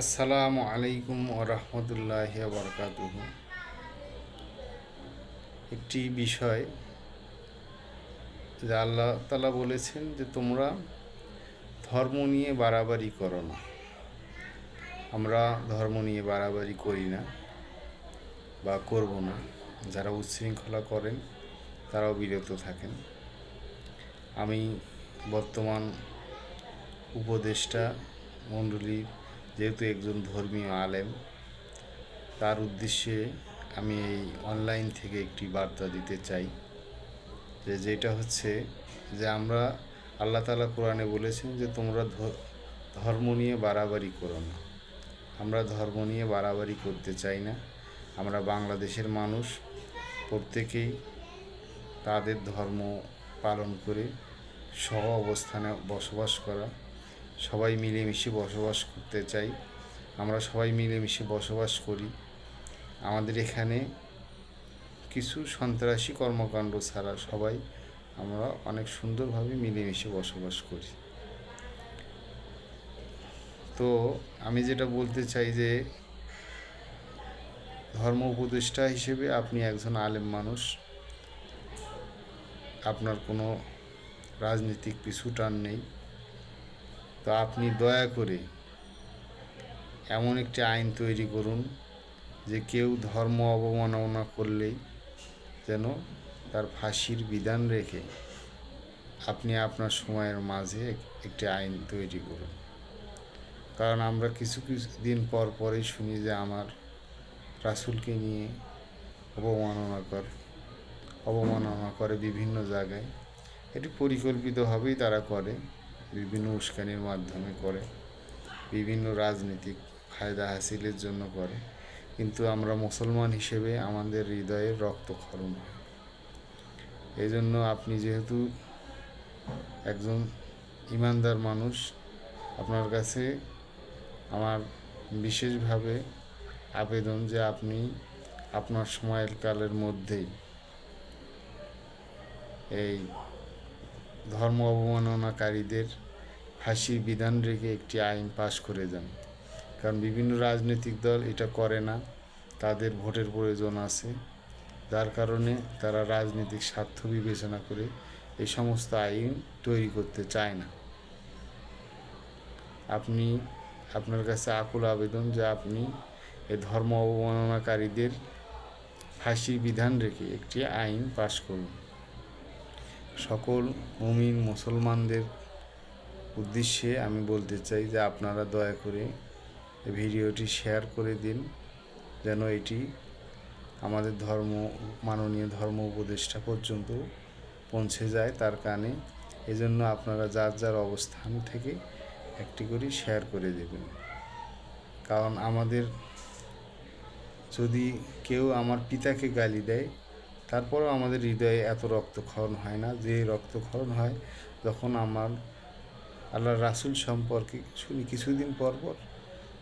আসসালামু আলাইকুম ওরহমতুল্লাহ বরকাত একটি বিষয় যে আল্লাহ বলেছেন যে তোমরা ধর্ম নিয়ে বাড়াবাড়ি করো না। আমরা ধর্ম নিয়ে বাড়াবাড়ি করি না বা করব না। যারা উচ্ছৃঙ্খলা করেন, তারাও বিরত থাকেন। আমি বর্তমান উপদেষ্টা মণ্ডলীর যেহেতু একজন ধর্মীয় আলেম, তার উদ্দেশ্যে আমি এই অনলাইন থেকে একটি বার্তা দিতে চাই যে যেটা হচ্ছে যে আমরা আল্লাহ তালা কোরআনে বলেছেন যে তোমরা ধর্ম নিয়ে বাড়াবাড়ি করো না। আমরা ধর্ম নিয়ে বাড়াবাড়ি করতে চাই না। আমরা বাংলাদেশের মানুষ, প্রত্যেকেই তাদের ধর্ম পালন করে সহ অবস্থানে বসবাস করা। সবাই মিলেমিশে বসবাস করতে চাই। আমরা সবাই মিলেমিশে বসবাস করি। আমাদের এখানে কিছু সন্ত্রাসী কর্মকাণ্ড ছাড়া সবাই আমরা অনেক সুন্দরভাবে মিলেমিশে বসবাস করি। তো আমি যেটা বলতে চাই যে, ধর্ম উপদেষ্টা হিসেবে আপনি একজন আলেম মানুষ। আপনার কোনো রাজনৈতিক পিছু টান নেই। তো আপনি দয়া করে এমন একটি আইন তৈরি করুন যে কেউ ধর্ম অবমাননা করলেই যেন তার ফাঁসির বিধান রেখে আপনি আপনার সময়ের মাঝে একটি আইন তৈরি করুন। কারণ আমরা কিছু কিছু দিন পর পরেই শুনি যে আমার রাসুলকে নিয়ে অবমাননা কর, অবমাননা করে বিভিন্ন জায়গায়। এটি পরিকল্পিতভাবেই তারা করে। বিভিন্ন উস্কানির মাধ্যমে করে, বিভিন্ন রাজনৈতিক ফায়দা হাসিলের জন্য করে। কিন্তু আমরা মুসলমান হিসেবে আমাদের হৃদয়ে রক্তক্ষরণ হয়। এই জন্য আপনি যেহেতু একজন ইমানদার মানুষ, আপনার কাছে আমার বিশেষভাবে আবেদন যে আপনি আপনার সময়ের কালের মধ্যেই এই ধর্ম অবমাননাকারীদের ফাঁসির বিধান রেখে একটি আইন পাশ করে যান। কারণ বিভিন্ন রাজনৈতিক দল এটা করে না, তাদের ভোটের প্রয়োজন আছে। যার কারণে তারা রাজনৈতিক স্বার্থ বিবেচনা করে এই সমস্ত আইন তৈরি করতে চায় না। আপনি, আপনার কাছে আকুল আবেদন যে আপনি এই ধর্ম অবমাননাকারীদের ফাঁসির বিধান রেখে একটি আইন পাশ করুন। সকল মুমিন মুসলমানদের উদ্দেশ্যে আমি বলতে চাই যে আপনারা দয়া করে ভিডিওটি শেয়ার করে দিন, যেন এটি আমাদের ধর্ম, মাননীয় ধর্ম উপদেষ্টা পর্যন্ত পৌঁছে যায় তার কানে। এজন্য আপনারা যার যার অবস্থান থেকে একটি করে শেয়ার করে দেবেন। কারণ আমাদের যদি কেউ আমার পিতাকে গালি দেয় তারপরেও আমাদের হৃদয়ে এত রক্তক্ষরণ হয় না। যে রক্তক্ষরণ হয়, যখন আমার আল্লাহ রাসুল সম্পর্কে শুনি কিছুদিন পর পর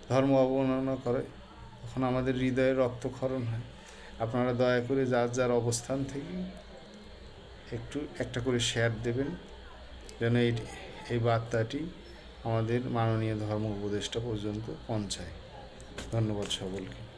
ধর্ম অবমাননা করে, তখন আমাদের হৃদয়ে রক্তক্ষরণ হয়। আপনারা দয়া করে যার যার অবস্থান থেকে একটু, একটা করে শেয়ার দেবেন, যেন এই এই বার্তাটি আমাদের মাননীয় ধর্ম উপদেষ্টা পর্যন্ত পৌঁছায়। ধন্যবাদ সকলকে।